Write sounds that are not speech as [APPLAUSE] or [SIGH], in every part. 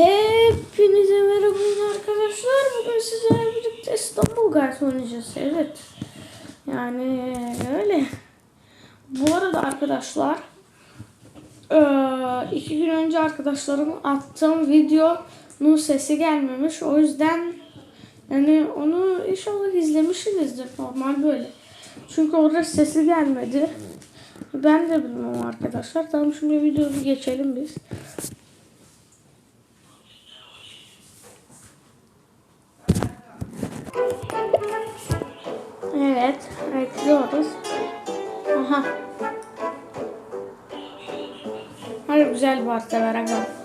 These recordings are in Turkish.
Hepinize merhaba arkadaşlar. Bugün sizlerle birlikte İstanbul Guys oynayacağız. Evet. Yani öyle. Bu arada arkadaşlar eee, iki gün önce arkadaşlarım attığım videonun sesi gelmemiş. O yüzden yani onu inşallah izlemişsinizdir. Normal böyle. Çünkü orada sesi gelmedi. Ben de bilmem arkadaşlar. Tamam şimdi videoyu geçelim biz. Evet, bekliyoruz. Aha. Hadi güzel bir harita ver aga.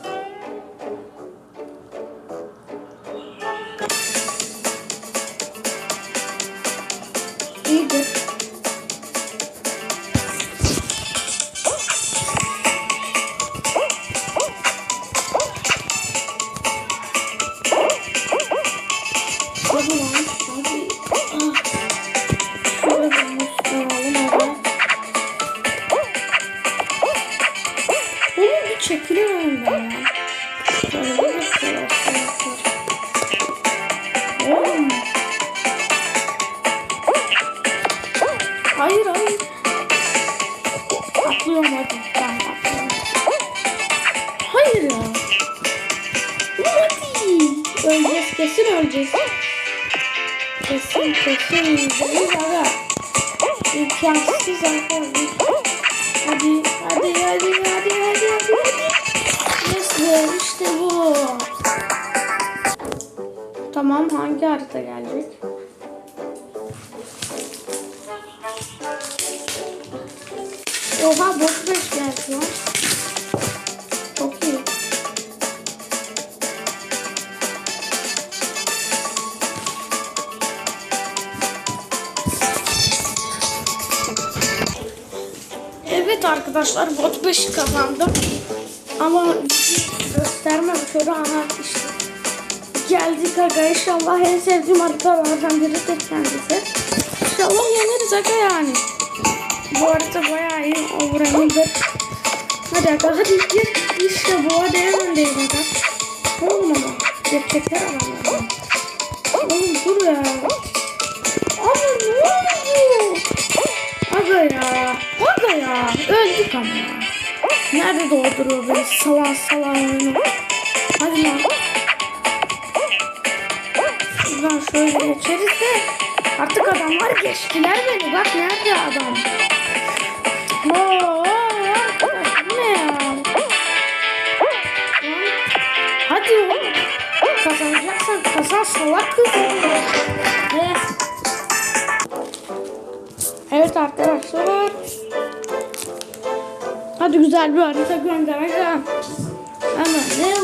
Tamam hangi harita gelecek? Oha boş beş geldi lan. Çok iyi. Evet arkadaşlar bot 5 kazandım. Ama göstermem şöyle ana işte. Geldik aga inşallah en sevdiğim haritalardan biridir kendisi. İnşallah yeniriz aga yani. Bu harita bayağı iyi overemindir. Hadi aga hadi gir. İşte bu hadi en öndeyim aga. Oğlum ama. Gerçekler adamlar. Oğlum dur ya. Abi ne oldu? Aga ya. Aga ya. Öldük ama ya. Nerede dolduruyor beni salak salak oyunu. Hadi lan. Şuradan şöyle geçeriz de. Artık adamlar geçtiler beni. Bak nerede adam. Hadi oğlum. Kazanacaksan kazan salak kız. Evet. Arkadaşlar. Hadi güzel bir harita göndereceğim. Ama ne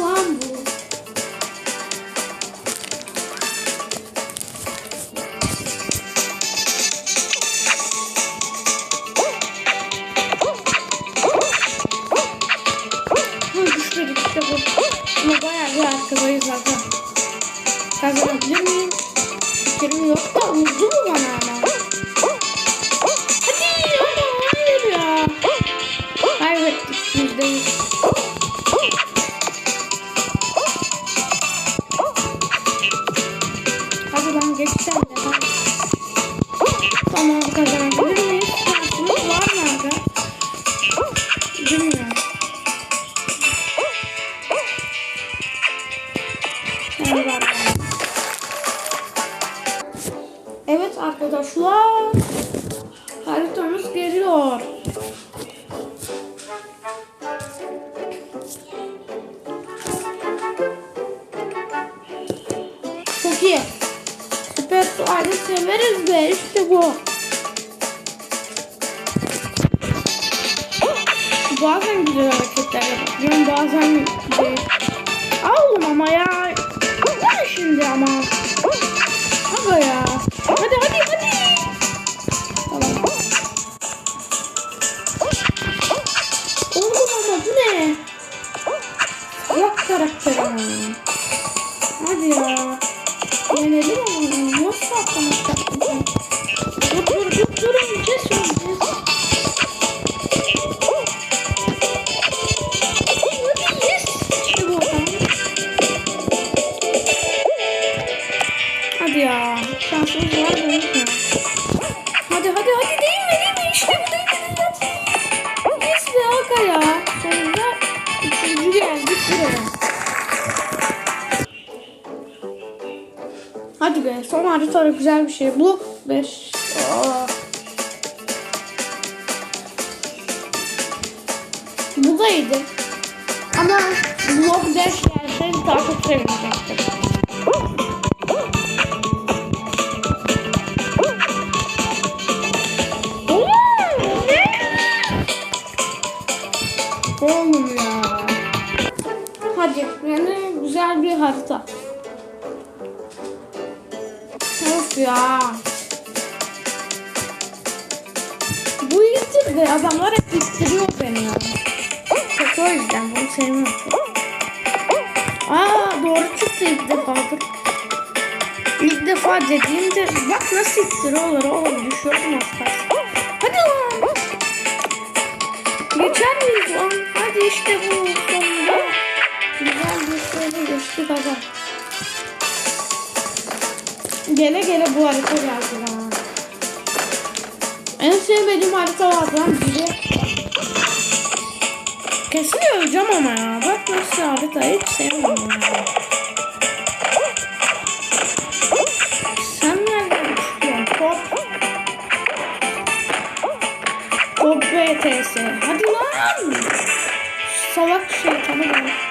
Kazanabilir miyim? Fikrim yok da vurdu mu bana ama? Bazen güzel hareketler yapıyorum bazen değil. Oğlum ama ya. Ne şimdi ama. Aga ya. Hadi hadi Hadi be son haritada güzel bir şey. Blok 5. Aa. Bu da iyiydi. Ama blok 5 gelseydi daha çok sevinecektim. Oğlum. Hadi yani güzel bir harita. Ya. Bu iyidir de adamlar hep ittiriyor beni ya. Çok o yüzden bunu sevmiyorum. Aa doğru çıktı ilk defadır. İlk defa dediğimde bak nasıl ittiriyorlar oğlum düşüyordum az. Hadi lan. Geçer miyiz lan? Hadi işte bu sonunda. Güzel bir şeyle geçtik aga. Gele gele bu harita geldi lan. En sevmediğim haritalardan biri. Kesin öleceğim ama ya. Bak nasıl harita hiç sevmiyorum ya. Sen? Top. Top BTS. Hadi lan. Salak şeytanı bak.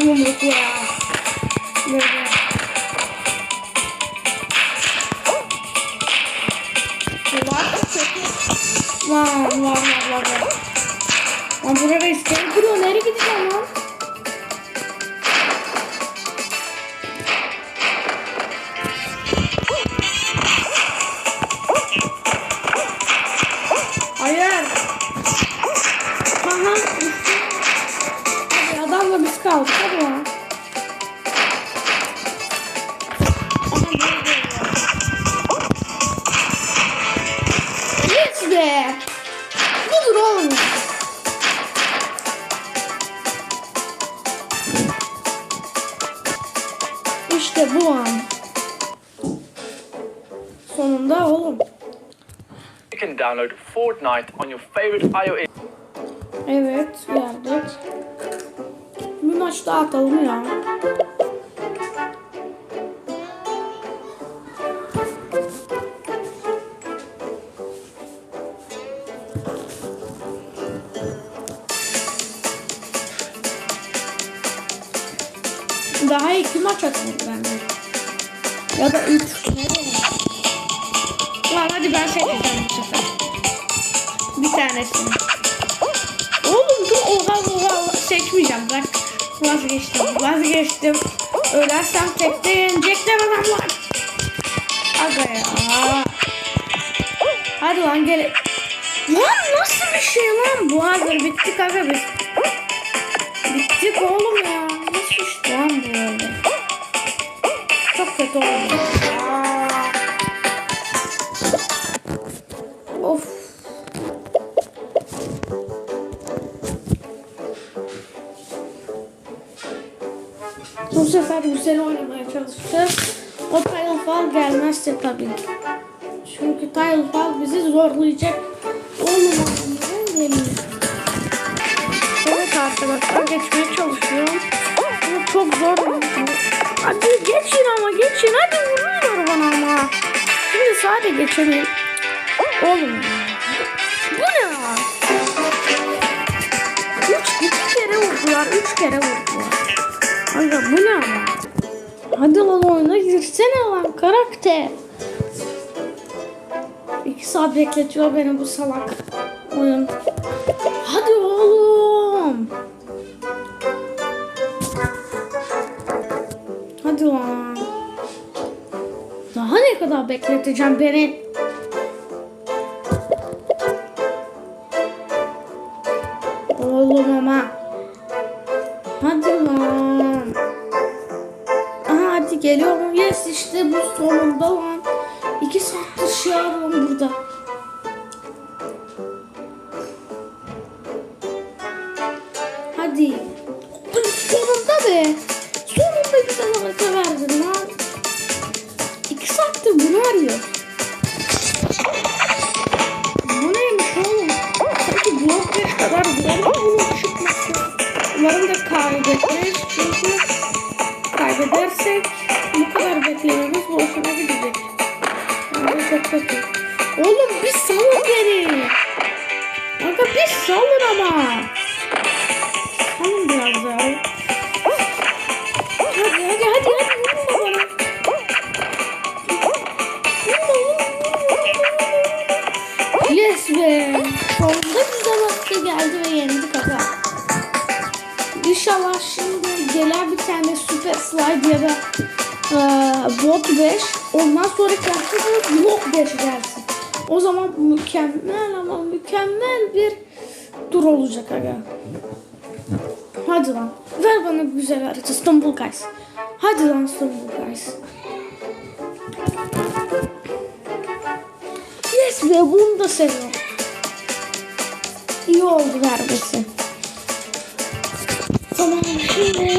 Ya? Yumruk ya. Böyle. Download Fortnite on your favorite iOS. Evet geldik. Bir maç atalım ya. Daha iki maç atalım bence. Ya da üç. Tanesini. Oğlum dur oha oha seçmeyeceğim bırak. Vazgeçtim vazgeçtim. Ölersem tekte yenecekler adamlar. Aga ya. Hadi lan gel. Lan nasıl bir şey lan bu hazır bittik aga biz. Bittik oğlum ya. Nasıl işte lan bu böyle. Çok kötü oldu. Çalışacağız. O Tilefall gelmezse tabii. Çünkü Tilefall bizi zorlayacak. Olmamanın geliyor. Evet arkadaşlar geçmeye çalışıyorum. Ama çok zor. Hadi geçin ama geçin. Hadi vuruyor bana ama. Şimdi sadece geçelim. Oğlum. Bu ne ya? Üç, üç kere vurdular. Üç kere vurdular. Aga bu ne ama? Hadi lan oyuna girsene lan karakter. İki saat bekletiyor beni bu salak oyun. Hadi oğlum. Hadi lan. Daha ne kadar bekleteceğim beni? Tur olacak aga. Hadi lan. Ver bana güzel harita. Stumble Guys. Hadi lan Stumble Guys. Yes be bunu da seviyorum. İyi oldu vermesi. Tamam şimdi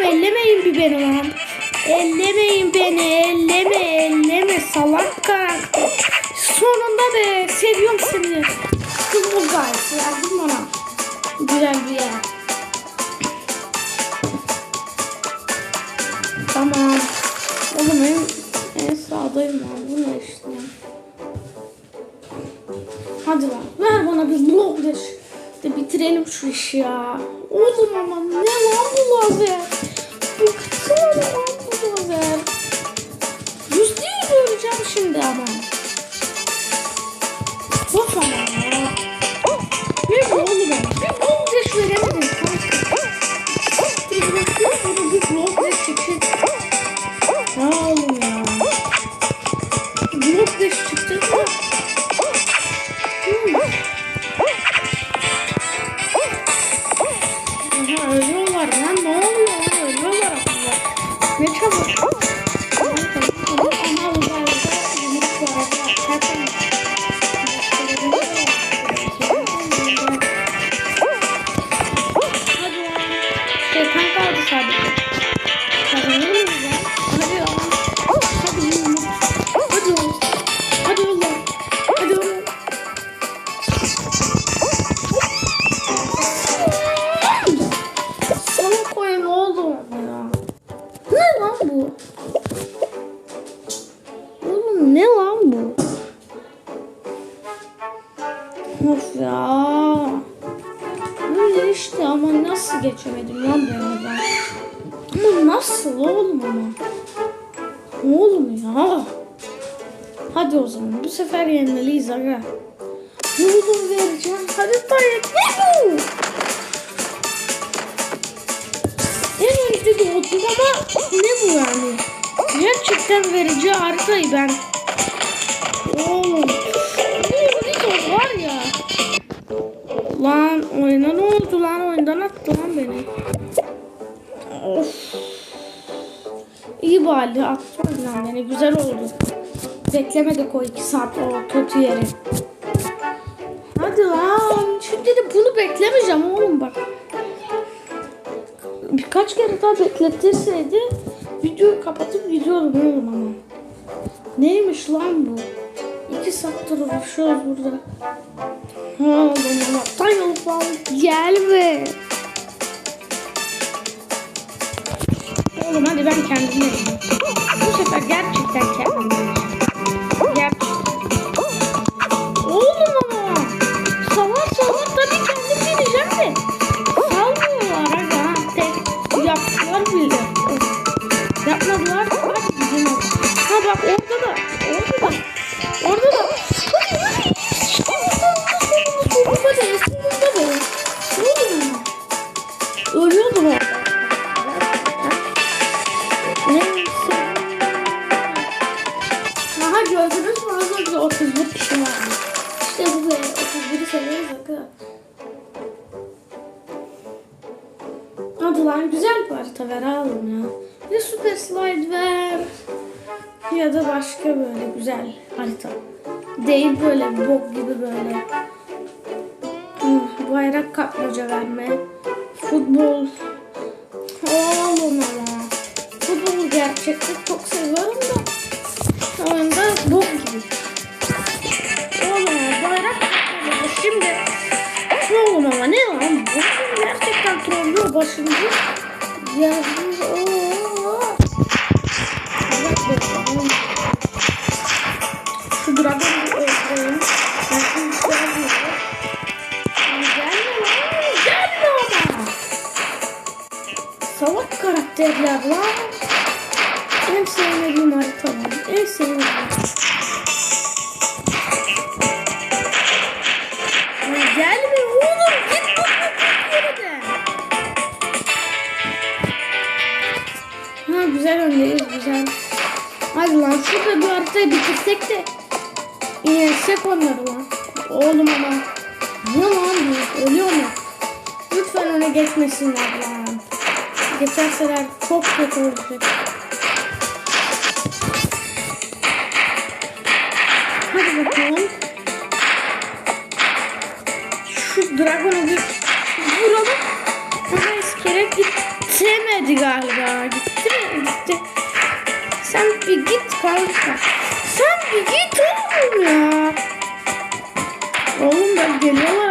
Oğlum ellemeyin bir beni lan. Ellemeyin beni. Elleme elleme. Salak karakter. Sonunda be. Seviyorum seni. Kızıl gayet. Verdin bana. Güzel bir yer. Tamam. Oğlum en, en sağdayım lan. Bu ne işte? Hadi lan. Ver bana bir blok. De bitirelim şu işi ya. Oğlum ama ne lan bu lazer? Yüzde yüz öleceğim şimdi ama. Of ama. Bir oğlum ya. Bir blok ver veremedim. İşte ama nasıl geçemedim lan ben ben. Ama nasıl oğlum ama? Oğlum ya. Hadi o zaman bu sefer yenmeliyiz aga. haritayı ne bu? En önde doğdum ama ne bu yani? Gerçekten verici haritayı ben. Oğlum. Lan oyuna ne oldu lan? Oyundan attı lan beni. Of. İyi bari atmadı lan beni. Güzel oldu. Beklemedik o iki saat o kötü yeri. Hadi lan. Şimdi de bunu beklemeyeceğim oğlum bak. Birkaç kere daha bekletirseydi videoyu kapatıp gidiyordum oğlum ama. Neymiş lan bu? İki saattir uğraşıyoruz burada. Oğlum Allah'tan yolu falan gelme. Oğlum hadi ben kendim yapayım. Bu sefer gerçekten kendim yapacağım. Lan güzel bir harita ver oğlum ya. Ya super slide ver. Ya da başka böyle güzel harita. Değil böyle bok gibi böyle. Bayrak kapmaca verme. Futbol. Oğlum ama. Futbolu gerçekten çok seviyorum da. Oyunda bok gibi. Gerçekten trollüyor başımızı. Yensek onları lan. Oğlum ama. Ne lan bu? Ölüyor mu? Lütfen öne geçmesinler lan. Geçerseler çok kötü olacak. Hadi bakalım. Şu dragonu bir vuralım. Ama iskelet gitmedi galiba. Gitti mi? Gitti. Sen bir git kanka. Sen bir git oğlum ya. Oğlum bak geliyorlar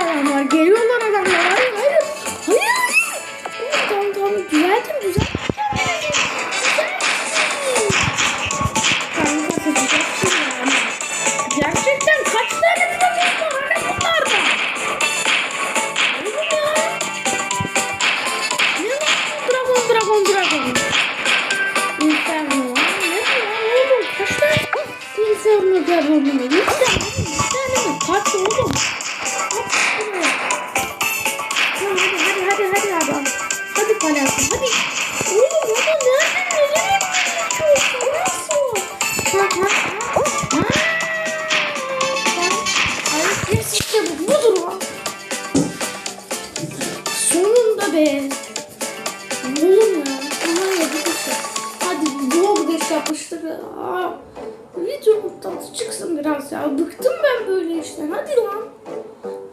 Hadi lan.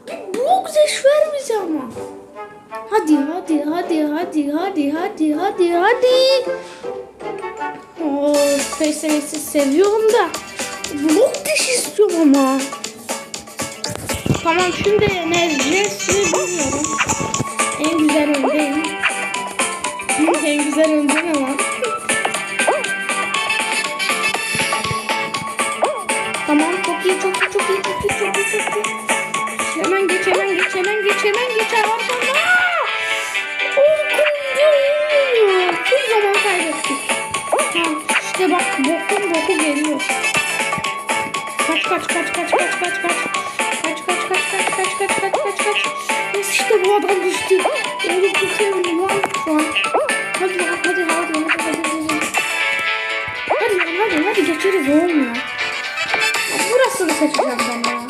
Bir vlog 5 ver bize ama. Hadi hadi hadi hadi hadi hadi hadi hadi. Oo, PSM'si seviyorum da. Vlog 5 istiyorum ama. Tamam şimdi ne edeceğiz bilmiyorum. En güzel öndeyim. en güzel öndeyim ama. İyi. Hemen geç hemen geç hemen geç hemen geç arkana. Okundu. Tüm zaman kaybettik. Tamam işte bak bokun boku geliyor. Kaç kaç kaç kaç kaç kaç kaç. Kaç kaç kaç kaç kaç kaç kaç kaç geçtik. Oğlum çok sevindim lan şu an. Hadi lan hadi hadi hadi hadi hadi. Hadi lan hadi hadi geçeriz oğlum. Ya Burasını seçeceğim ben ya.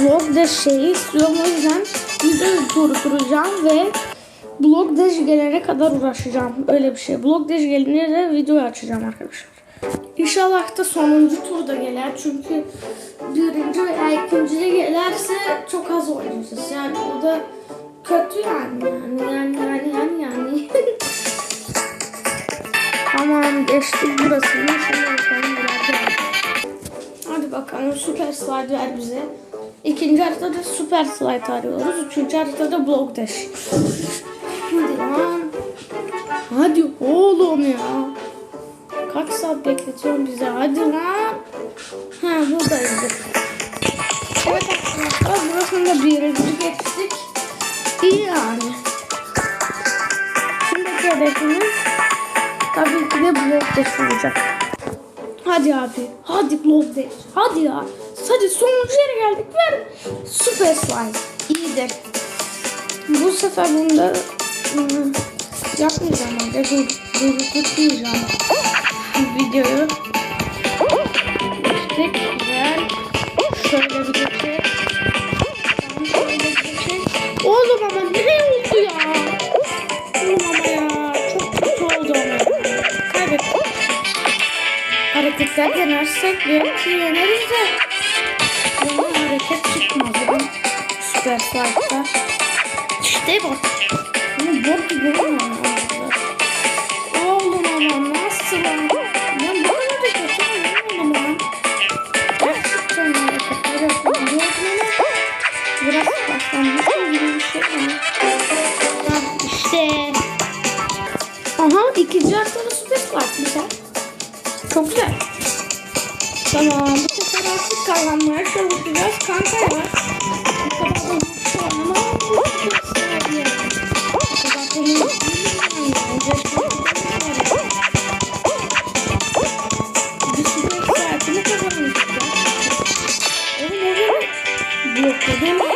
Blog şeyi istiyorum o yüzden videoyu durduracağım ve blog dash gelene kadar uğraşacağım. Öyle bir şey. Blog dash gelince de videoyu açacağım arkadaşlar. İnşallah da sonuncu turda gelir çünkü birinci veya ikinci de gelirse çok az oynayacağız. Yani o da kötü yani yani yani yani yani yani. [LAUGHS] tamam geçtik burasını. Şimdi bakalım. Hadi bakalım süper slide ver bize. İkinci haritada süper slide arıyoruz. Üçüncü haritada block dash. Hadi lan. Hadi oğlum ya. Kaç saat bekletiyorsun bize? Hadi lan. Ha buradayız. Evet arkadaşlar burasında birinci geçtik. İyi yani. Şimdiki hedefimiz tabii ki de block dash olacak. Hadi abi. Hadi block dash. Hadi ya. Hadi sonuncu yere geldik. Ver. Süper slide. İyidir. Bu sefer bunda ıı, yapmayacağım dur, tutmayacağım videoyu. İşte güzel. Şöyle bir geçelim. Oğlum ama ne oldu ya? Oğlum ama ya. Çok kötü oldu ama ya. Kaybettik. Hareketler denersek belki yeneriz de. Hareket çıkmadı. Süper slide'da. İşte bak. Bunu bok gibi olmuyor. Oğlum ama nasıl lan? Ben bu kadar da kötü oynamadım lan. Gerçekten hareketler yapıyorum. Mü? Biraz başlangıç gibi bir şey ama. İşte. Aha ikinci haritada süper slide güzel. Çok güzel. Tamam artık kazanmaya çalışacağız. Kanka var ama bu çok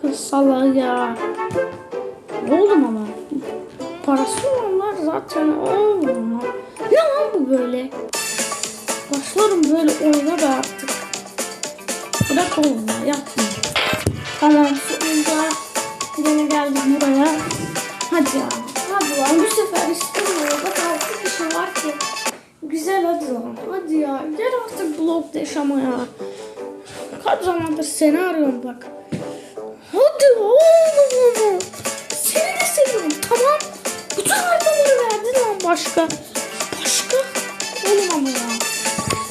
Salak salak ya. Oğlum ama parası olanlar zaten oğlum. Ne lan bu böyle? Başlarım böyle oyuna da artık. Bırak oğlum ya yapma. Tamam sonunda yine geldim buraya. Hadi ya. Hadi lan bu sefer istemiyorum. Bak artık bir şey var ki. Güzel hadi lan. Hadi ya. Gel artık blog yaşama ya. Kaç zamandır seni arıyorum bak hadi oğlum. Seni de seviyorum tamam. Bütün haritaları verdin lan başka. Başka? Oğlum ama ya.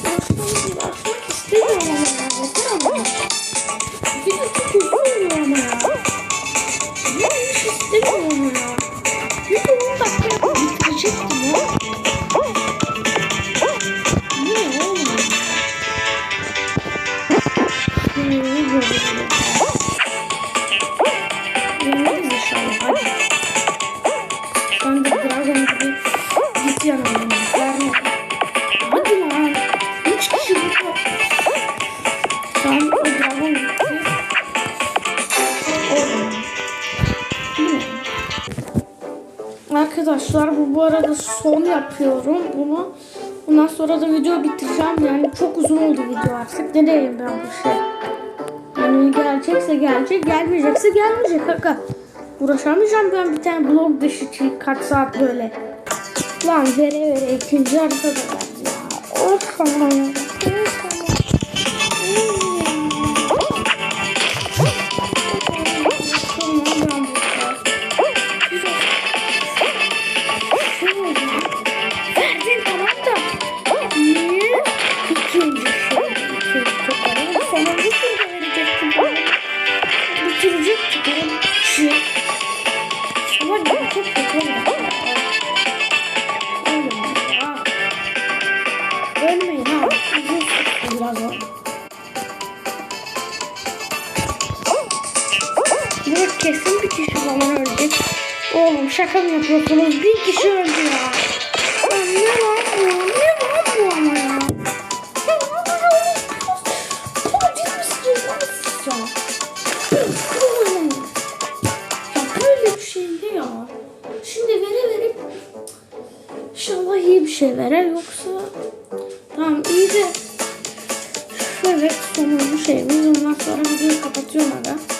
Başka bir şey açmak istemiyorum ama ya. Neden ama? Bir de arada son yapıyorum bunu. Ondan sonra da video bitireceğim. Yani çok uzun oldu video artık. Ne diyeyim ben bu şey. Yani gelecekse gelecek, gelmeyecekse gelmeyecek kaka. Uğraşamayacağım ben bir tane blog dışı kaç saat böyle. Lan vere vere ikinci arkadaşlar ya. Of aman. şöyle sonuncu şeyimiz. Ondan sonra videoyu kapatıyorum aga.